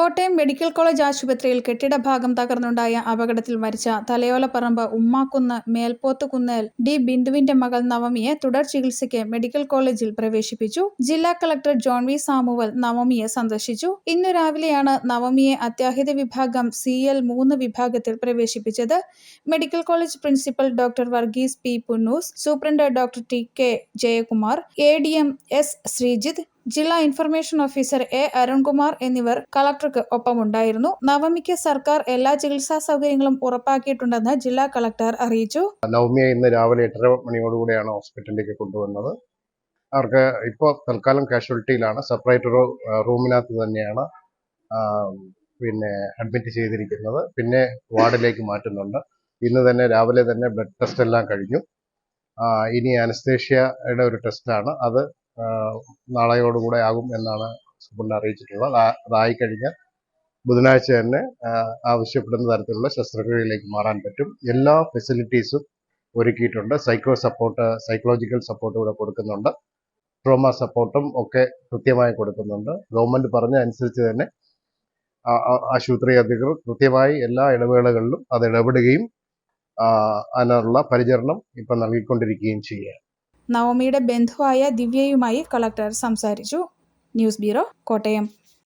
Kottayam medical college ആശുപത്രിയിൽ കെട്ടിട ഭാഗം തകർന്നുണ്ടായ അപകടത്തിൽ മരിച്ച തലയോലപ്പറമ്പ് ഉമ്മാക്കുന്ന് മേൽപോത്തുകുന്നേൽ ഡി ബിന്ദുവിന്റെ മകൾ നവമിയെ തുടർ ചികിത്സയ്ക്ക് മെഡിക്കൽ കോളേജിൽ പ്രവേശിപ്പിച്ചു. ജില്ലാ കളക്ടർ ജോൺ വി സാമുവൽ നവമിയെ സന്ദർശിച്ചു. ഇന്നു രാവിലെയാണ് നവമിയെ അത്യാഹിത വിഭാഗം സി എൽ മൂന്ന് വിഭാഗത്തിൽ പ്രവേശിപ്പിച്ചത്. Medical college principal doctor Varghese P Punnoose superintendent doctor T K Jayakumar A D M S Sreejith ജില്ലാ ഇൻഫർമേഷൻ ഓഫീസർ എ അരുൺകുമാർ എന്നിവർ കളക്ടർക്ക് ഒപ്പമുണ്ടായിരുന്നു. നവമിക്ക് സർക്കാർ എല്ലാ ചികിത്സാ സൗകര്യങ്ങളും ഉറപ്പാക്കിയിട്ടുണ്ടെന്ന് ജില്ലാ കളക്ടർ അറിയിച്ചു. നവമിയെ ഇന്ന് രാവിലെ എട്ടര മണിയോടുകൂടിയാണ് ഹോസ്പിറ്റലിലേക്ക് കൊണ്ടുവന്നത്. അവർക്ക് ഇപ്പോൾ തൽക്കാലം കാഷ്വാലിറ്റിയിലാണ്. സെപ്പറേറ്റ് റൂമിനകത്ത് തന്നെയാണ് പിന്നെ അഡ്മിറ്റ് ചെയ്തിരിക്കുന്നത്. പിന്നെ വാർഡിലേക്ക് മാറ്റുന്നുണ്ട്. ഇന്ന് തന്നെ രാവിലെ തന്നെ ബ്ലഡ് ടെസ്റ്റ് എല്ലാം കഴിഞ്ഞു. ഇനി അനസ്തേഷ്യയുടെ ഒരു ടെസ്റ്റാണ്. അത് നാളെയോടുകൂടെ ആകും എന്നാണ് സൂപ്രണ്ട് അറിയിച്ചിട്ടുള്ളത്. ആ- അതായി കഴിഞ്ഞാൽ ബുധനാഴ്ച തന്നെ ആവശ്യപ്പെടുന്ന തരത്തിലുള്ള ശസ്ത്രക്രിയയിലേക്ക് മാറാൻ പറ്റും. എല്ലാ ഫെസിലിറ്റീസും ഒരുക്കിയിട്ടുണ്ട്. സൈക്കോ സപ്പോർട്ട് സൈക്കോളജിക്കൽ സപ്പോർട്ട് ഇവിടെ കൊടുക്കുന്നുണ്ട്. ട്രോമ സപ്പോർട്ടും ഒക്കെ കൃത്യമായി കൊടുക്കുന്നുണ്ട്. ഗവൺമെന്റ് പറഞ്ഞ അനുസരിച്ച് തന്നെ ആശുപത്രി അധികൃതർ കൃത്യമായി എല്ലാ ഇടവേളകളിലും അത് ഇടപെടുകയും അതിനുള്ള പരിചരണം ഇപ്പം നൽകിക്കൊണ്ടിരിക്കുകയും ചെയ്യുക നവമിയുടെ ബന്ധുവായ ദിവ്യയുമായി കളക്ടർ സംസാരിച്ചു. News bureau Kottayam.